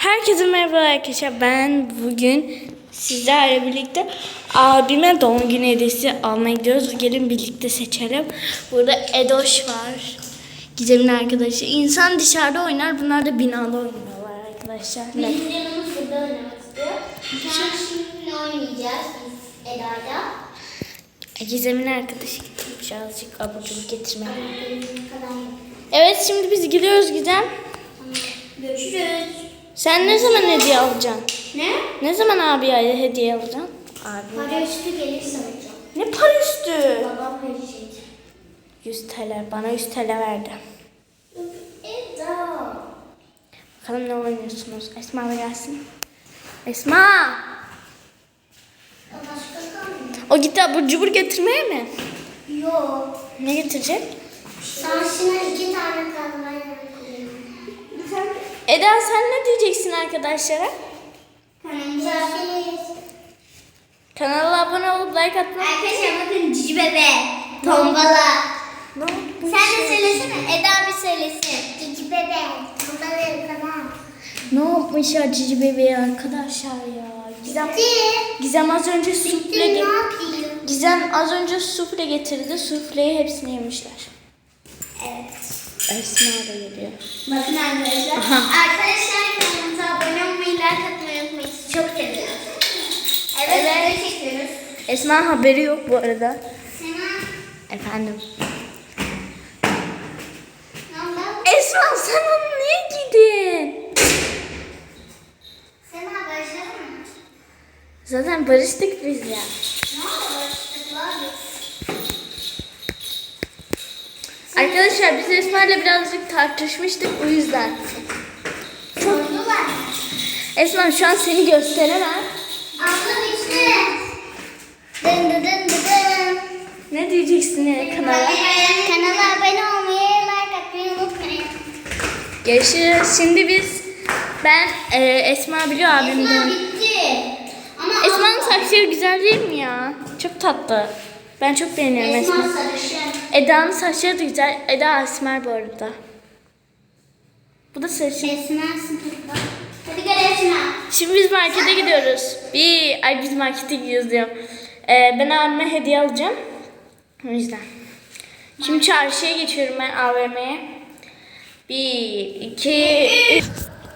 Herkese merhaba arkadaşlar. Ben bugün sizlerle birlikte abime doğum günü hediyesi almaya gidiyoruz. Gelin birlikte seçelim. Burada Edoş var. Gizem'in arkadaşı. İnsan dışarıda oynar. Bunlar da binada oynuyorlar arkadaşlar. Benim canımız burada oynamak istiyor. Şu an şimdi oynayacağız biz Eda'yla. Gizem'in arkadaşı gitmiş birazcık abur cubur getirmeye. Evet şimdi biz gidiyoruz Gizem. Görüşürüz. Sen ne zaman hediye alacaksın? Ne? Ne zaman abiye hediye alacaksın? Abi. Para üstü gelirse alacağım. Ne para üstü? Babam verecek. 100 TL. Bana 100 TL verdi. Eda. Bakalım ne oynuyorsunuz? Esma da gelsin. Esma! O gitti abur cubur getirmeye mi? Yok. Ne getirecek? Şansına iki tane kalmaya koyayım. Eda sen ne diyeceksin arkadaşlara? Kanalımıza Kanala abone olup like atmayı. Arkadaşlar bakın cici bebe. Tombala. Ne oldu? Sen de söylesene. Eda bir söylesin. Cici bebe. Tombala kanal. Ne yapmış ya cici bebeği arkadaşlar ya? Gizem, Bitti. Gizem az önce Bitti sufle ge- yapayım? Gizem az önce sufle getirdi. Sufleyi hepsini yemişler. Evet. Esma da geliyor. Bakın arkadaşlar. Aha. Arkadaşlar kanalımıza abone olmayı, like atmayı unutmayın. Çok seviyoruz. Evet, Evet. çekiyoruz. Esma haberi yok bu arada. Sena, Efendim. Esma sen onu niye giydin? Sena başladı mı? Zaten barıştık biz ya. Ne oldu? Arkadaşlar biz Esma ile birazcık tartışmıştık o yüzden. Sordular. Esma şu an seni gösteremem. Abla bitti. Dın dın dın dın dın. Ne diyeceksin ya kanala? Kanala abone olmayı, like atmayı unutmayın. Görüşürüz. Şimdi biz ben e, Esma biliyor abim Esma de. bitti. Ama Esma'nın saçları güzel değil mi ya? Çok tatlı. Ben çok beğeniyorum Esma Esma. sarışın. Eda'nın saçları da güzel. Eda esmer bu arada. Bu da sarışın. Esma sınıfta. Hadi gel Esma. Şimdi biz markete gidiyoruz. Bir, ay biz markete gidiyoruz diyorum. Ee, ben abime hediye alacağım. O yüzden. Şimdi çarşıya geçiyorum ben AVM'ye. Bir, iki, üç.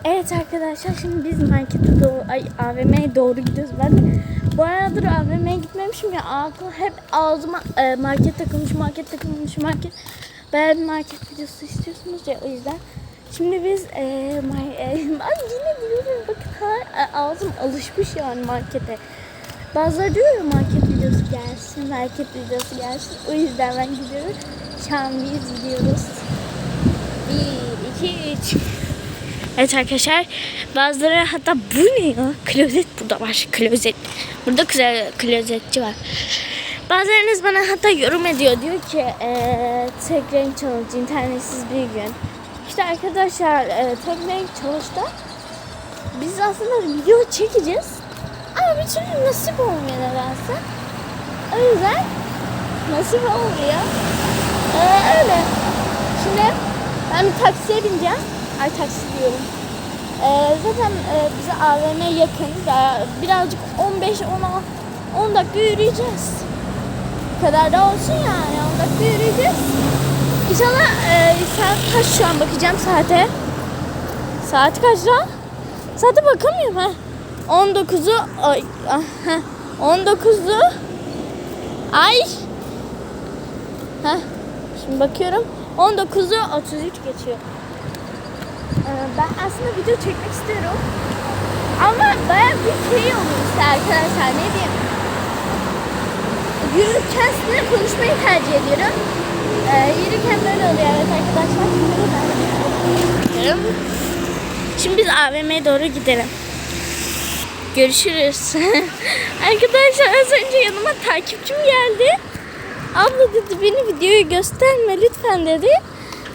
Evet arkadaşlar şimdi biz markete doğru, ay AVM'ye doğru gidiyoruz. Ben de bu aradır AVM'ye gitmemişim ya akıl hep ağzıma e, market takılmış, market takılmış, market. Bayağı bir market videosu istiyorsunuz ya o yüzden. Şimdi biz e, mar- e, ay yine diyorum bakın ha, e, ağzım alışmış yani markete. Bazıları diyor ya market videosu gelsin, market videosu gelsin. O yüzden ben gidiyorum. Şu an biz gidiyoruz. Bir, iki, üç. Evet arkadaşlar bazıları hatta bu ne ya? Klozet burada var. Klozet. Burada güzel klozetçi var. Bazılarınız bana hatta yorum ediyor. Diyor ki eee tek renk challenge internetsiz bir gün. İşte arkadaşlar eee, tek renk challenge'da biz aslında video çekeceğiz. Ama bir türlü nasip olmuyor nedense. O yüzden nasip olmuyor. Ee, öyle. Şimdi ben taksiye bineceğim. Ay taksi diyorum. Ee, zaten e, bize AVM yakın. Birazcık 15 10 10 dakika yürüyeceğiz. Bu kadar da olsun yani. 10 dakika yürüyeceğiz. İnşallah e, saat kaç şu an bakacağım saate. Saat kaç lan? Saate bakamıyorum ha. 19'u ay ah, heh, 19'u ay Heh, şimdi bakıyorum 19'u 33 geçiyor. Ee, ben aslında video çekmek istiyorum. Ama bayağı bir şey oluyor işte arkadaşlar ne diyeyim. Yürürken sizinle konuşmayı tercih ediyorum. Ee, yürürken böyle oluyor evet arkadaşlar. Şimdi biz AVM'ye doğru gidelim. Görüşürüz. arkadaşlar az önce yanıma takipçim geldi. Abla dedi beni videoyu gösterme lütfen dedi.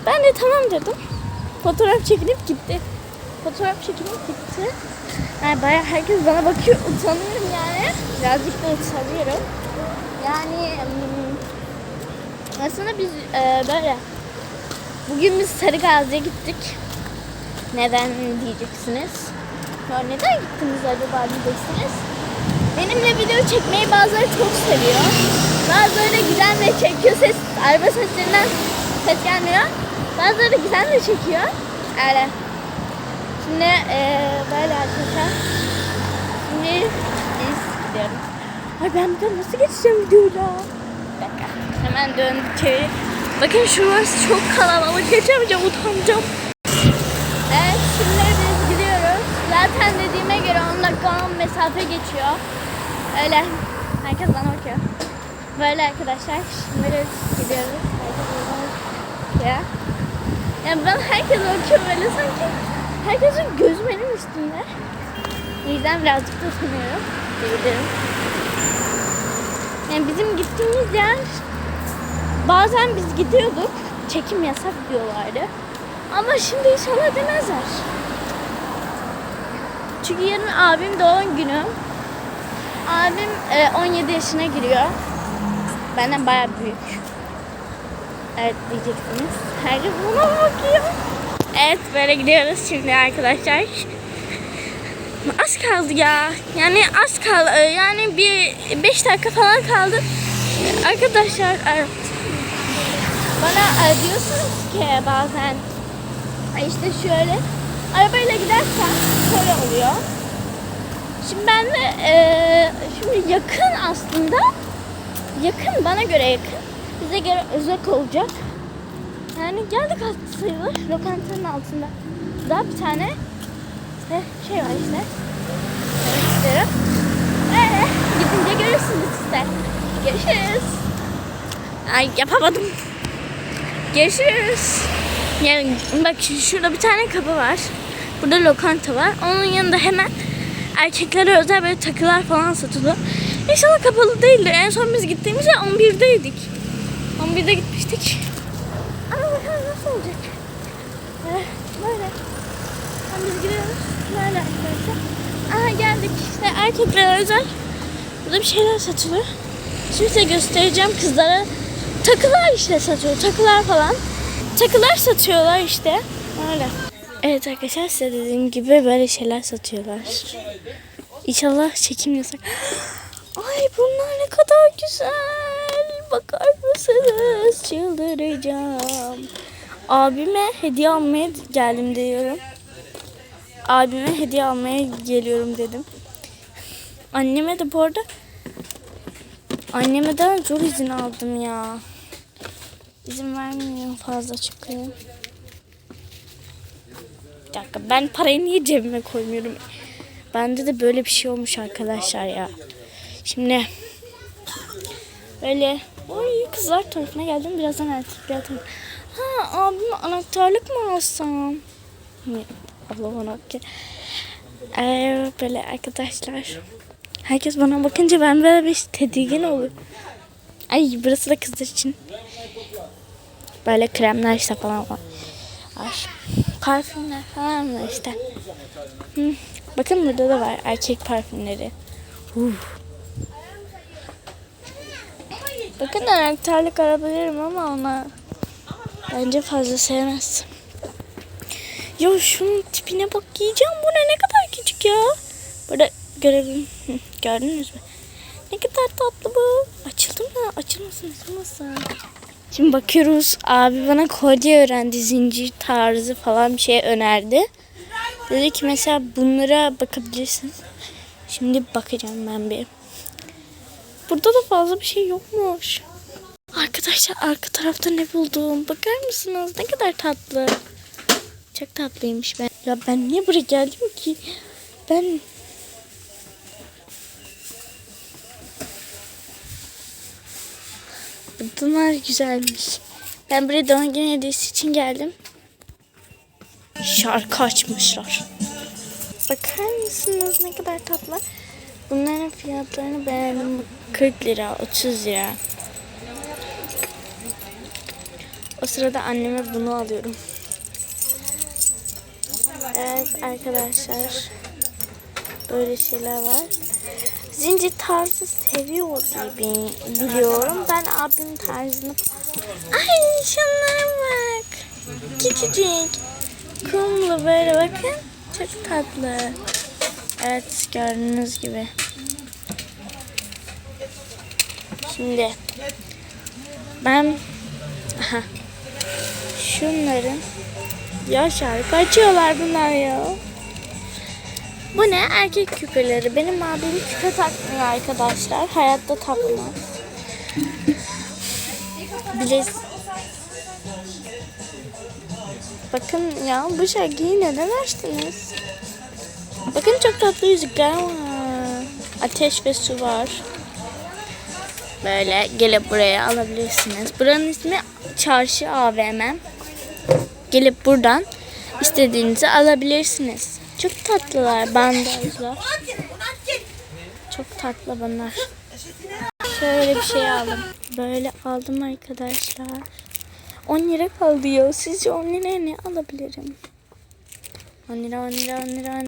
Ben de tamam dedim. Fotoğraf çekilip gitti. Fotoğraf çekilip gitti. Yani bayağı herkes bana bakıyor. Utanıyorum yani. Birazcık da utanıyorum. Yani hmm, aslında biz e, böyle bugün biz Sarıgazi'ye gittik. Neden diyeceksiniz. Ya neden gittiniz acaba diyeceksiniz. Benimle video çekmeyi bazıları çok seviyor. Bazıları güzel de çekiyor. Ses, araba seslerinden ses gelmiyor. Bazıları güzel de çekiyor. Öyle. Şimdi eee böyle arkadaşlar. Şimdi biz gidiyoruz. Ay ben de nasıl geçeceğim videoyla? Bir dakika. Hemen döndük çevir. Bakın şurası çok kalabalık. Geçemeyeceğim utanacağım. Evet şimdi biz gidiyoruz. Zaten dediğime göre 10 dakika 10 mesafe geçiyor. Öyle. Herkes bana bakıyor. Böyle arkadaşlar. Şimdi gidiyoruz. Herkes bana bakıyor. Yani ben herkes bakıyor böyle sanki herkesin gözü benim üstümde. O yüzden birazcık da sanıyorum. Diyebilirim. Yani bizim gittiğimiz yer bazen biz gidiyorduk. Çekim yasak diyorlardı. Ama şimdi inşallah demezler. Çünkü yarın abim doğum günü. Abim e, 17 yaşına giriyor. Benden bayağı büyük. Evet diyeceksiniz. Herkes buna bakıyor. Evet böyle gidiyoruz şimdi arkadaşlar. Az kaldı ya. Yani az kaldı. Yani bir 5 dakika falan kaldı. Arkadaşlar evet. Bana e, diyorsunuz ki bazen "Ay işte şöyle arabayla gidersen şöyle oluyor. Şimdi ben de e, şimdi yakın aslında yakın bana göre yakın. Bize göre uzak olacak. Yani geldik altı sayılır. Lokantanın altında. Daha bir tane işte şey var işte. Demek isterim. Öyle. Gidince görürsünüz işte. Görüşürüz. Ay yapamadım. Görüşürüz. Yani bak şu- şurada bir tane kapı var. Burada lokanta var. Onun yanında hemen erkeklere özel böyle takılar falan satılıyor. İnşallah kapalı değildir. En son biz gittiğimizde 11'deydik. 11'de gitmiştik. Ama bakalım nasıl olacak. Böyle. Tamam biz gidiyoruz. Böyle arkadaşlar. Aha geldik. İşte erkeklere özel. Burada bir şeyler satılıyor. Şimdi size göstereceğim kızlara. Takılar işte satıyor. Takılar falan. Takılar satıyorlar işte. Öyle. Evet arkadaşlar size dediğim gibi böyle şeyler satıyorlar. İnşallah çekim yasak. Ay bunlar ne kadar güzel. Bakar mısınız? Çıldıracağım. Abime hediye almaya geldim diyorum. Abime hediye almaya geliyorum dedim. Anneme de bu arada anneme de zor izin aldım ya. İzin vermiyor fazla çıkıyor. Bir dakika ben parayı niye cebime koymuyorum? Bende de böyle bir şey olmuş arkadaşlar ya. Şimdi böyle oy kızlar tarafına geldim birazdan erkekler tarafına. Ha abime anahtarlık mı alsam? Abla bana bakıyor. Ee, böyle arkadaşlar. Herkes bana bakınca ben böyle bir tedirgin oluyorum. Ay burası da kızlar için. Böyle kremler işte falan var. Parfümler falan var işte. Hı. Bakın burada da var erkek parfümleri. Uf. Bakın anahtarlık alabilirim ama ona bence fazla sevmez. Ya şunun tipine bak yiyeceğim bu ne ne kadar küçük ya. Burada. Hı, Gördünüz mü? Ne kadar tatlı bu. Açıldı mı? Açılmasın açılmasın. Şimdi bakıyoruz. Abi bana kolye öğrendi. Zincir tarzı falan bir şey önerdi. Dedi ki mesela bunlara bakabilirsiniz. Şimdi bakacağım ben bir. Burada da fazla bir şey yokmuş. Arkadaşlar arka tarafta ne buldum? Bakar mısınız? Ne kadar tatlı. Çok tatlıymış ben. Ya ben niye buraya geldim ki? Ben Bunlar güzelmiş. Ben buraya doğum günü hediyesi için geldim. Şarkı açmışlar. Bakar mısınız ne kadar tatlı. Bunların fiyatlarını beğendim. 40 lira, 30 lira. O sırada anneme bunu alıyorum. Evet arkadaşlar. Böyle şeyler var. Zincir tarzı seviyor gibi biliyorum. Ben abim tarzını... Ay şunlara bak. Küçücük. Kumlu böyle bakın. Çok tatlı. Evet gördüğünüz gibi. Şimdi ben aha, şunların ya şarkı açıyorlar bunlar ya. Bu ne? Erkek küpeleri. Benim abim küpe takmıyor arkadaşlar. Hayatta takmaz. Bilez. Bakın ya bu şarkıyı neden açtınız? Bakın çok tatlı yüzükler var. Ateş ve su var. Böyle gelip buraya alabilirsiniz. Buranın ismi Çarşı AVM. Gelip buradan istediğinizi alabilirsiniz. Çok tatlılar bandajlar. Çok tatlı bunlar. Şöyle bir şey aldım. Böyle aldım arkadaşlar. 10 lira kaldı ya. Sizce 10 liraya ne alabilirim? 10 lira 10 lira 10 lira 10